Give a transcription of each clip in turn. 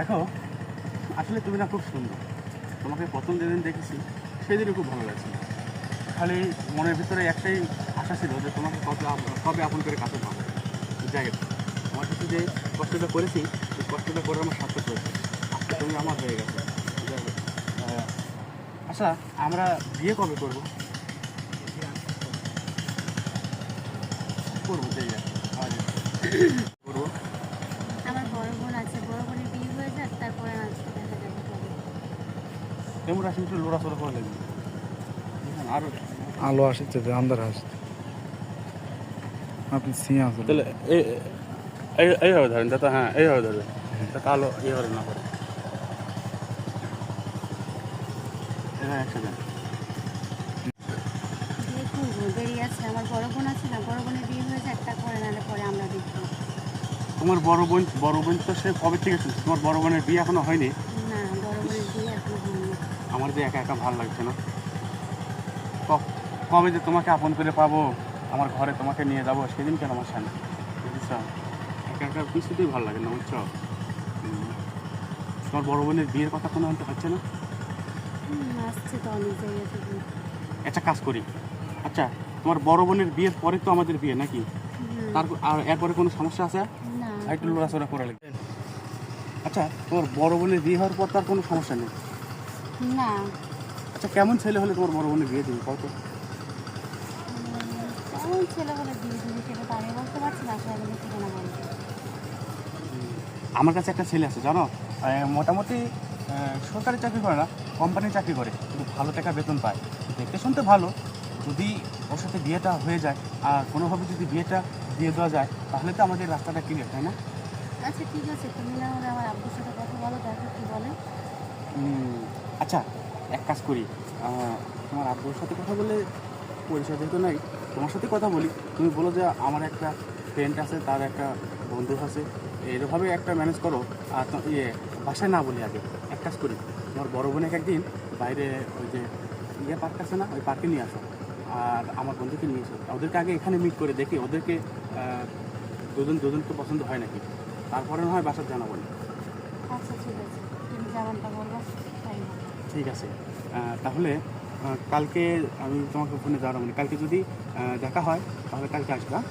দেখো আসলে তুমি না খুব সুন্দর। তোমাকে প্রথম যেদিন দেখেছি সেদিনই খুব ভালো লাগছে খালি মনের ভিতরে একটাই আশা ছিল যে তোমাকে কত কবে আপন করে কাছে পাবো। যাই হোক আমার কাছে যে কষ্টটা করেছি সেই কষ্টটা করে আমার সার্থক হয়েছে। আজকে তুমি আমার হয়ে গেছে। যাই হোক, আচ্ছা আমরা বিয়ে কবে করব? করব যাই হোক, আজ করব আমার বড় বোন আছে বড় বোনের বিয়ে হয়ে যাক তারপরে আজকে দেখা যাবে কবে। কেমন আসলে একটু লোড়াচড়া করে লাগবে আর আলো আসছে যে আন্দার আসছে। আপনি সিঁয়া আসলে তাহলে এই এই- এইভাবে ধরেন যাতে হ্যাঁ এইভাবে ধরবে যাতে আলো এইভাবে না করে আছে। আমার বড় বোন আছে না? বড় বোনের বিয়ে হয়ে নাহলে পরে আমরা দেখব। তোমার বড় বোন বড় বোন তো সে কবে থেকে তোমার বড় বোনের বিয়ে এখনও হয়নি? না আমার যে একা একা ভালো লাগছে না। ক- কবে যে তোমাকে আপন করে পাবো আমার ঘরে তোমাকে নিয়ে যাব সেদিন কেন আমার সামনে? বুঝছ? একা একা কিছুতেই ভালো লাগে না বুঝছ? তোমার বড় বোনের বিয়ের কথা কোনো আনতে হচ্ছে না? একটা কাজ করি। আচ্ছা তোমার বড় বোনের বিয়ের পরে তো আমাদের বিয়ে নাকি? হুম, তার আর এরপরে কোনো সমস্যা আছে? একটু লড়াচড়া করে লাগবে। আচ্ছা তোমার বড় বোনের বিয়ে হওয়ার পর তার কোনো সমস্যা নেই? না। আচ্ছা কেমন ছেলে হলে তোমার বড় বোনের বিয়ে দিবে? কত? কেমন ছেলে বলে বিয়ে দিবে সেটা তো আমি বলতে পারছি না আসলে আমি থেকে না বলতে আমার কাছে একটা ছেলে আছে জানো? মোটামুটি সরকারি চাকরি করে না কোম্পানির চাকরি করে কিন্তু ভালো টাকা বেতন পায়। দেখতে শুনতে ভালো যদি ওর সাথে বিয়েটা হয়ে যায় আর কোনোভাবে যদি বিয়েটা দিয়ে দেওয়া যায় তাহলে তো আমাদের রাস্তাটা ক্লিয়ার তাই না? আচ্ছা ঠিক আছে তুমি না হলে আমার আব্বুর সাথে কথা বলো দেখো কি বলে? আচ্ছা এক কাজ করি। তোমার আব্বুর সাথে কথা বলে পরিচয় যেহেতু নাই, তোমার সাথে কথা বলি। তুমি বলো যে আমার একটা ফ্রেন্ড আছে, তার একটা বন্ধু আছে এরভাবে একটা ম্যানেজ করো। আর ইয়ে বাসায় না বলি আগে। এক কাজ করি, তোমার বড় বোনকে একদিন বাইরে ওই যে ইয়ে পার্ক আছে না, ওই পার্কে নিয়ে আসো। আর আমার বন্ধুকে নিয়ে এসো। ওদেরকে আগে এখানে মিট করে দেখি, ওদেরকে দুজন দুজন তো পছন্দ হয় নাকি? তারপরে না হয় বাসার জানাব। আচ্ছা ঠিক আছে। তুমি যেমনটা তাই। ঠিক আছে তাহলে কালকে আমি তোমাকে ফোনে জানাব না কালকে যদি দেখা হয় তাহলে কালকে আসবে হ্যাঁ?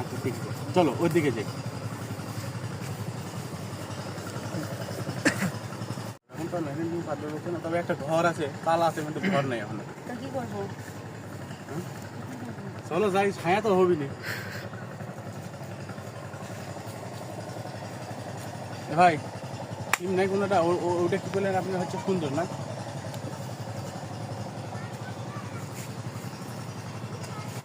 আচ্ছা ঠিক আছে চলো ওই দিকে যাই এখন তো লাইনের নিয়ে না তবে একটা ঘর আছে তালা আছে কিন্তু ঘর নেই এখন কি করব হুম? কি করব? চলো যাই ছায়া তো হবি না ভাই নাই কোনোটা ওটা কি করলেন আপনি হচ্ছে সুন্দর না?